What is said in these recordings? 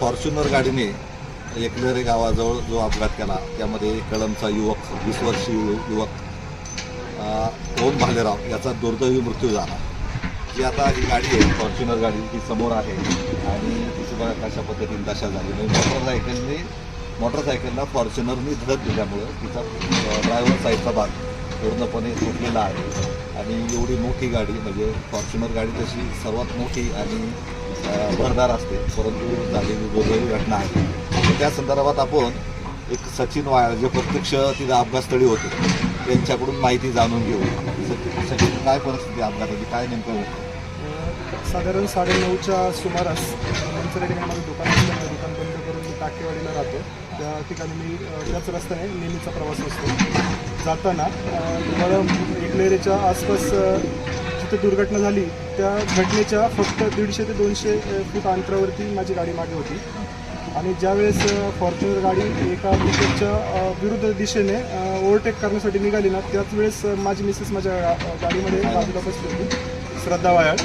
Fortuner गाडीने एकलेरे गावाजवळ जो अपघात केला त्यामध्ये कळमचा युवक वीस वर्षीय यु- युवक ओम भालेराव याचा दुर्दैवी मृत्यू झाला. जी आता ही गाडी आहे फॉर्च्युनर गाडी ती समोर आहे आणि तिची बघा कशा पद्धतीने दशा झाली म्हणजे मोटरसायकलने मोटरसायकलला फॉर्च्युनरनी धडक दिल्यामुळं तिचा ड्रायव्हर साईडचा भाग पूर्णपणे सुटलेला आहे. आणि एवढी मोठी गाडी म्हणजे फॉर्च्युनर गाडी तशी सर्वात मोठी आणि भरदार असते. परंतु झालेली दुर्दैवी घटना आहे त्या संदर्भात आपण एक सचिन वाळ जे प्रत्यक्ष तिथं अपघातस्थळी होते त्यांच्याकडून माहिती जाणून घेऊ. सचिन काय परिस्थिती अपघाताची काय नेमकं होतं साधारण साडेनऊच्या सुमारास मंचर ठिकाणी माझं दुकान दुकान बंद करून मी टाकेवाडीला राहतो. त्या ठिकाणी मी त्याच रस्त्याने नेहमीचा प्रवास असतो. जाताना मला एकलेरेच्या आसपास तिथे दुर्घटना झाली त्या घटनेच्या फक्त दीडशे ते दोनशे फूट अंतरावरती माझी गाडी मागे होती. आणि ज्यावेळेस फॉर्च्युनर गाडी एका पिकअपच्या विरुद्ध दिशेने ओव्हरटेक करण्यासाठी निघाली ना त्याच वेळेस माझी मिसेस माझ्या गा- गाडीमध्ये बाजूला बसली होती. श्रद्धा वायाळ.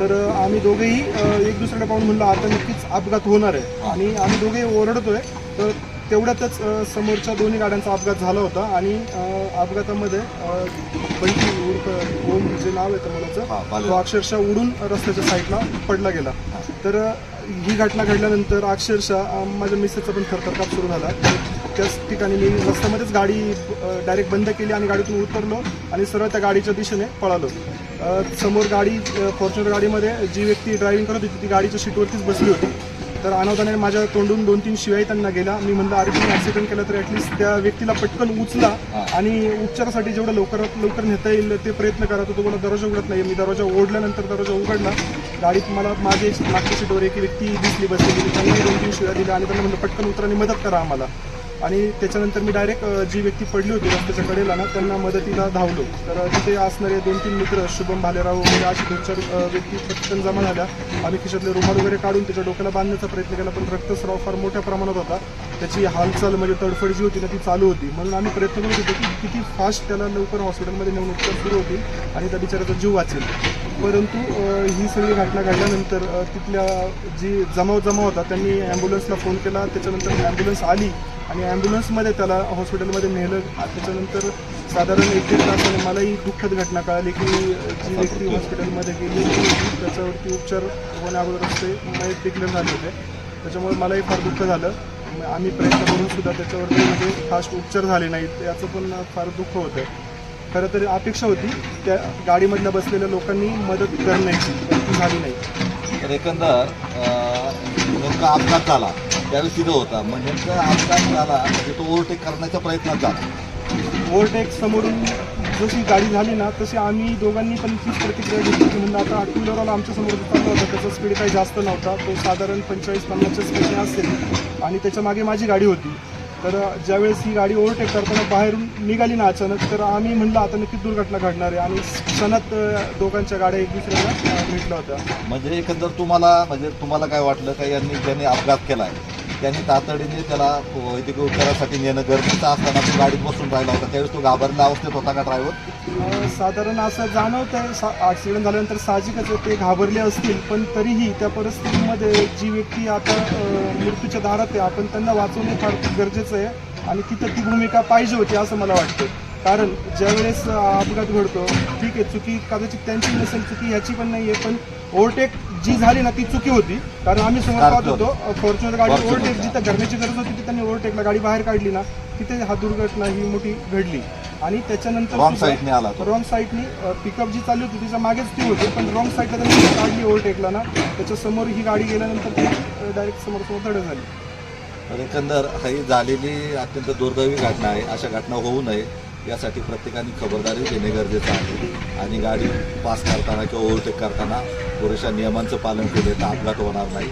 तर आम्ही दोघेही एक दुसऱ्याला पाहून म्हणलं आता नक्कीच अपघात होणार आहे. आणि आम्ही दोघेही ओरडतोय. तर तेवढ्यातच समोरच्या दोन्ही गाड्यांचा अपघात झाला होता आणि अपघातामध्ये बंटी उर्फ ओम जे नाव आहे तर मुलाचं. तो अक्षरशः उडून रस्त्याच्या साईडला पडला गेला. तर ही घटना घडल्यानंतर अक्षरशः माझ्या मिसेसचा पण थरथरकाप सुरू झाला. त्याच ठिकाणी मी रस्त्यामध्येच गाडी डायरेक्ट बंद केली आणि गाडीतून उतरलो आणि सरळ त्या गाडीच्या दिशेने पळालो. समोर गाडी फॉर्च्युनर गाडीमध्ये जी व्यक्ती ड्रायव्हिंग करत होती ती गाडीच्या सीटवरतीच बसली होती. तर अनावधानाने माझ्या तोंडून दोन तीन शिवाई त्यांना गेला मी म्हणलं अरे तुम्ही ॲक्सिडेंट केला तर ॲटलिस्ट त्या व्यक्तीला पटकन उचला आणि उपचारासाठी जेवढं लवकरात लवकर नेता येईल ते प्रयत्न करा. तर तुम्हाला दरवाजा उघडत नाही मी दरवाजा ओढल्यानंतर दरवाजा उघडला. गाडीत मला माझे मागच्या सीटवर एक व्यक्ती दिसली बसलेली. त्यांनी दोन तीन शिव्या दिल्या आणि त्यांना म्हणलं पटकन उतरा आणि मदत करा आम्हाला. आणि त्याच्यानंतर मी डायरेक्ट जी व्यक्ती पडली होती रस्त्याच्या कडेला ना त्यांना मदतीला धावलो. तर तिथे असणारे दोन तीन मित्र शुभम भालेराव वगैरे असे दोन चार व्यक्ती पटकन जमा झाल्या. आम्ही खिशातले रुमाल वगैरे काढून त्याच्या डोक्याला बांधण्याचा प्रयत्न केला पण रक्तस्राव फार मोठ्या प्रमाणात होता. त्याची हालचाल म्हणजे तडफड जी होती ना ती चालू होती. म्हणून आम्ही प्रयत्न करत होतो की किती फास्ट त्याला लवकर हॉस्पिटलमध्ये नेऊन उपचार सुरू होतील आणि त्या बिचाराचा जीव वाचेल. परंतु ही सगळी घटना घडल्यानंतर तिथल्या जी जमाव जमा होता त्यांनी ॲम्ब्युलन्सला फोन केला. त्याच्यानंतर ॲम्ब्युलन्स आली. आणि ॲम्ब्युलन्समध्ये त्याला हॉस्पिटलमध्ये नेलं. त्याच्यानंतर साधारण एक दीड तासाने मलाही दुःखद घटना कळाली की जी व्यक्ती हॉस्पिटलमध्ये गेली त्याच्यावरती उपचार होण्या अगोदरच ते मयत डिक्लेअर झाले होते. त्याच्यामुळे मलाही फार दुःख झालं. आम्ही प्रयत्न करून सुद्धा त्याच्यावरती म्हणजे फास्ट उपचार झाले नाहीत. याचं पण फार दुःख होतं. खरं तर अपेक्षा होती त्या गाडीमधल्या बसलेल्या लोकांनी मदत करण्याची झाली नाही. तर एकंदर नेमका अपघात झाला. त्यावेळेस तिथं होता. मग नेमका अपघात झाला? म्हणजे तो ओव्हरटेक करण्याच्या प्रयत्नात झाला. ओव्हरटेक समोरून जशी गाडी झाली ना तशी आम्ही दोघांनी पण तीच प्रतिक्रिया घेतली की म्हणलं आता टू व्हीलरवाला आमच्यासमोर चालला होता. त्याचा स्पीड काही जास्त नव्हता. तो साधारण पंचेचाळीस पन्नासच्या स्पीडने असेल. आणि त्याच्यामागे माझी गाडी होती. तर ज्यावेळेस ही गाडी ओव्हरटेक करताना बाहेरून निघाली ना अचानक तर आम्ही म्हणलं आता नक्कीच दुर्घटना घडणार आहे. आणि क्षणात दोघांच्या गाड्या एक दुसऱ्याला भेटल्या होत्या. म्हणजे एकंदर तुम्हाला म्हणजे तुम्हाला काय वाटलं? का यांनी ज्यांनी अपघात केला आहे त्यांनी तातडीने त्याला वैद्यकीय उपचारासाठी नेणं गरजेचं असताना तो गाडीत बसून राहिला होता. त्यावेळेस तो घाबरल्या अवस्थेत होता का ड्रायव्हर साधारण असं जाणवत आहे सा ॲक्सिडेंट झाल्यानंतर साहजिकच ते घाबरले असतील पण तरीही त्या परिस्थितीमध्ये जी व्यक्ती आता मृत्यूच्या दारात आहे आपण त्यांना वाचवणे फार गरजेचं आहे आणि तिथं ती भूमिका पाहिजे होती असं मला वाटतं कारण ज्यावेळेस अपघात घडतो ठीक आहे चुकी कदाचित त्यांची नसेल चुकी ह्याची पण नाही आहे पण ओव्हरटेक जी झाली ना ती चुकी होती. कारण आम्ही समोर पाहत होतो फॉर्च्युनर गाडी. ओव्हरटेक जिथं करण्याची गरज होती ती त्यांनी ओव्हरटेकला गाडी बाहेर काढली ना तिथे हा दुर्घटना ही मोठी घडली. आणि त्याच्यानंतर रॉंग साईडने आला तो. रॉंग साईडनी पिकअप जी चालली होती तिच्या मागेच ती होती. पण रॉंग साईडला त्यांनी काढली ओव्हरटेकला ना त्याच्यासमोर ही गाडी गेल्यानंतर ती डायरेक्ट समोर समोर धडक झाली. तर एकंदर ही झालेली अत्यंत दुर्दैवी घटना आहे. अशा घटना होऊ नये. यासाठी प्रत्येकाने खबरदारी घेणे गरजेचं आहे. आणि गाडी पास करताना किंवा ओव्हरटेक करताना पुरेशा नियमांचं पालन केले तर अपघात होणार नाही.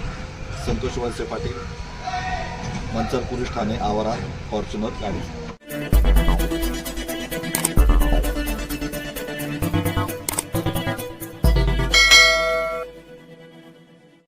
संतोष वळसे पाटील मंचर पोलीस ठाणे आवारा फॉर्च्युनर गाडी.